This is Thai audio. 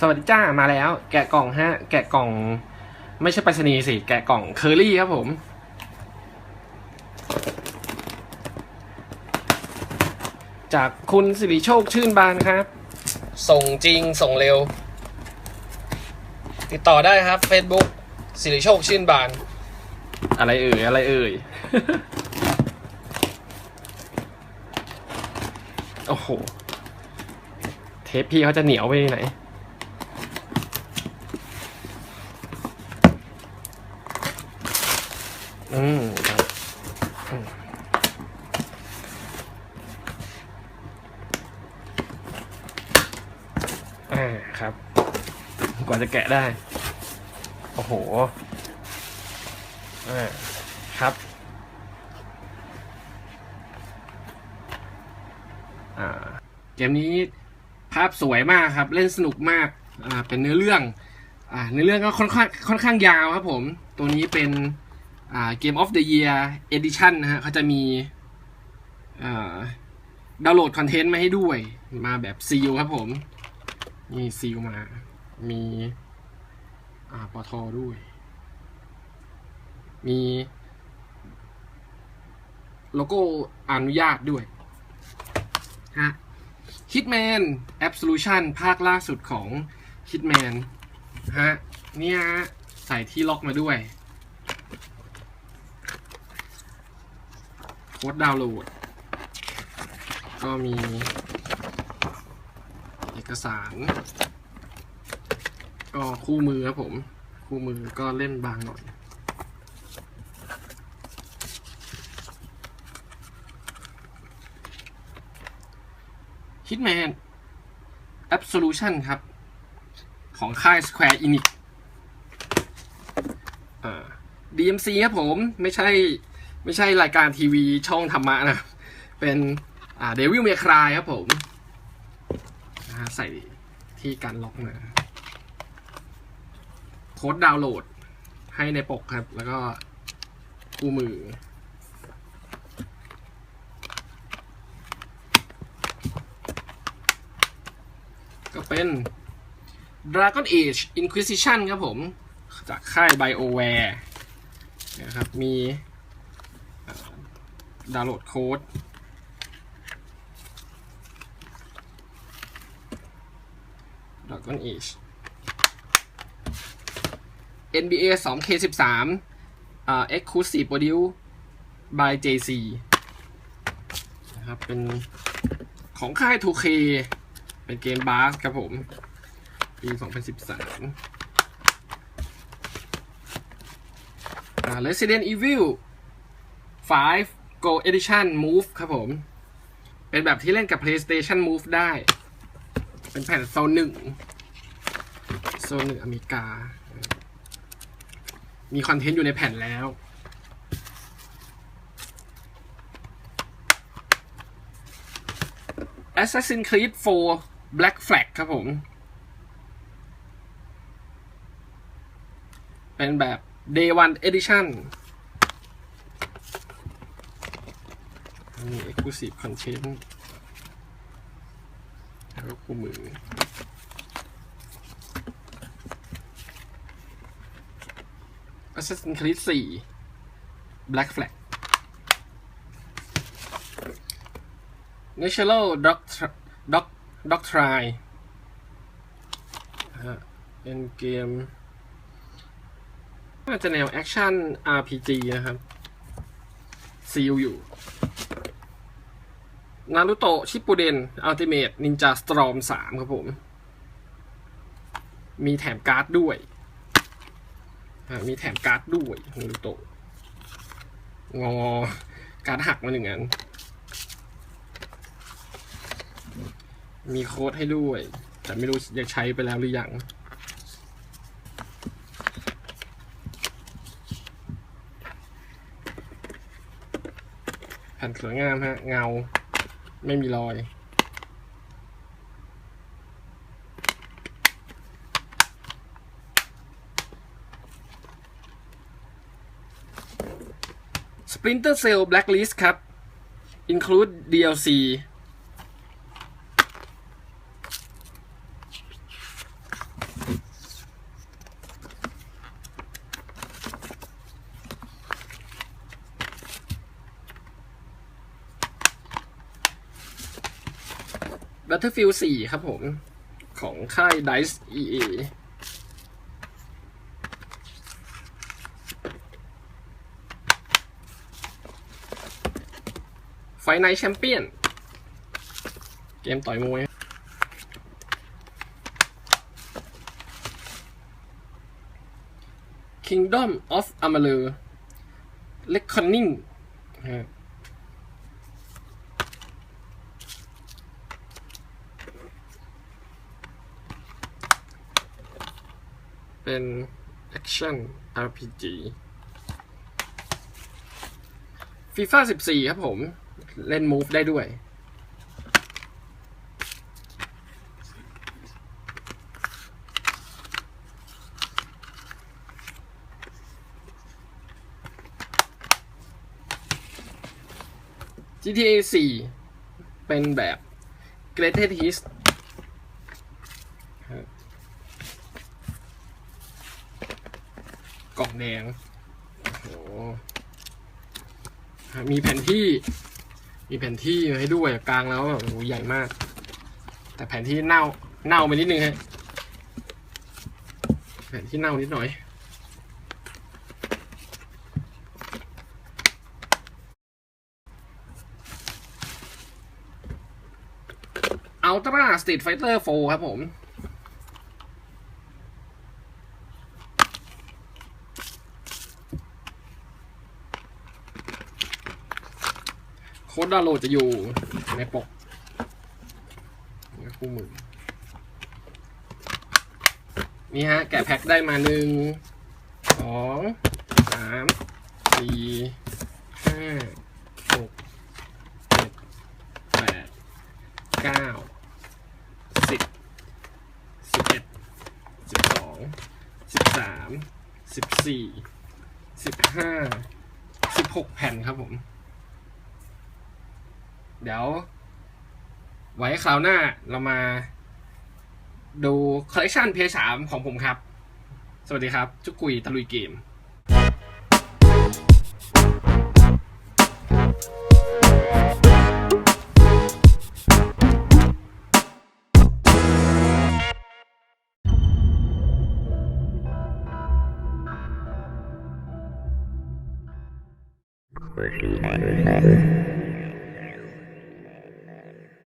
สวัสดีจ้ามาแล้ว แกะกล่องฮะ แกะกล่อง ไม่ใช่ไปรษณีย์สิ แกะกล่องเคอรี่ครับผมจากคุณสิริโชคชื่นบานครับ ส่งจริงส่งเร็ว ติดต่อได้ครับ Facebook สิริโชคชื่นบาน อะไรเอ่ย อะไรเอ่ย โอ้โห เทปพี่เขาจะเหนียวไปไหน อืมครับอืมอ่าครับ กว่าจะแกะได้ โอ้โหอ่าครับ อ่า เกมนี้ภาพสวยมากครับ เล่นสนุกมาก อ่า เป็นเนื้อเรื่อง อ่า เนื้อเรื่องก็ค่อนข้างค่อนข้างยาวครับผม ตัวนี้เป็น อ่า Game of the Year Edition นะฮะเขาจะมีดาวน์โหลดคอนเทนต์มาให้ด้วย มาแบบซีลครับผม นี่ซีลมา มีอ่าปอทอด้วย มีโลโก้อนุญาตด้วยฮะ Hitman Absolution ภาคล่าสุดของ Hitman ฮะ เนี่ยใส่ที่ล็อกมาด้วย โค้ดดาวน์โหลด ก็มีเอกสาร ก็คู่มือครับผม คู่มือก็เล่นบางหน่อย Hitman Absolution ครับ ของค่าย Square Enix อ่า DMC ครับผม ไม่ใช่ ไม่ใช่รายการทีวีช่องธรรมะนะ เป็นอ่า Devil May Cry ครับผมใส่ที่การล็อกมาโค้ดดาวน์โหลดให้ในปกครับ แล้วก็คู่มือ ก็เป็น Dragon Age Inquisition ครับผม จากค่าย BioWare นะครับ มี ดาวน์โหลดโค้ดดอกก้อนเอช NBA 2K13 อ่า Exclusive Produce by JC นะครับ เป็นของค่าย 2K เป็นเกมบาสครับผม ปี 2013 อ่า Resident Evil 5 Go Edition Move ครับผม เป็นแบบที่เล่นกับ PlayStation Move ได้ เป็นแผ่นโซนหนึ่งโซนหนึ่งอเมริกา มีคอนเทนต์อยู่ในแผ่นแล้ว Assassin's Creed 4 Black Flag ครับผม เป็นแบบ Day One Edition มี Exclusive Content แล้วก็คู่มือ Assassin's Creed 4 Black Flag Natural Doc Doc- Doctrine เป็นเกมน่าจะแนวแอคชั่น RPG นะครับซีลอยู่ นารูโตะชิปปูเดนอัลติเม e นินจาสตรอมสามครับผม มีแถมการ์ดด้วย มีแถมการ์ดด้วยนารูโตะงอการหักมาหนึ่งอัน มีโค้ดให้ด้วย แต่ไม่รู้อยากใช้ไปแล้วหรือยังแผ่นสวยงามฮะ เงา ไม่มีรอย Splinter Cell Blacklist ครับ include DLC Battlefield 4 ครับผม ของค่าย DICE EA ไฟไนแชมเปี้ยน เกมต่อยมวย Kingdom of Amalur Reckoning ฮะ เป็น Action RPG FIFA 14 ครับผม เล่น Move ได้ด้วย GTA 4 เป็นแบบ Greatest Hits ครับ กล่องแดง โอ้โห มีแผ่นที่ มีแผ่นที่มาให้ด้วยกลางแล้วแบบโอ้โหใหญ่มาก แต่แผ่นที่เน่า เน่าไปนิดนึงฮะ แผ่นที่เน่านิดหน่อยอัลตร้าสตรีทไฟเตอร์โฟครับผม ค้ดดาวน์โหลดจะอยู่ในปกนี่คู่มือ นี่ฮะ แกะแพ็คได้มาหนึ่งสองสามสี่ห้าหกเจ็ดแปดเก้าสิบสิบเอ็ดสิบสองสิบสามสิบสี่สิบห้าสิบหกแผ่นครับผม ดี๋ยว ไว้คราวหน้าเรามาดูคอลเลคชันเพย์สามของผมครับ สวัสดีครับ จุกกุยตะลุยเกม Thank you.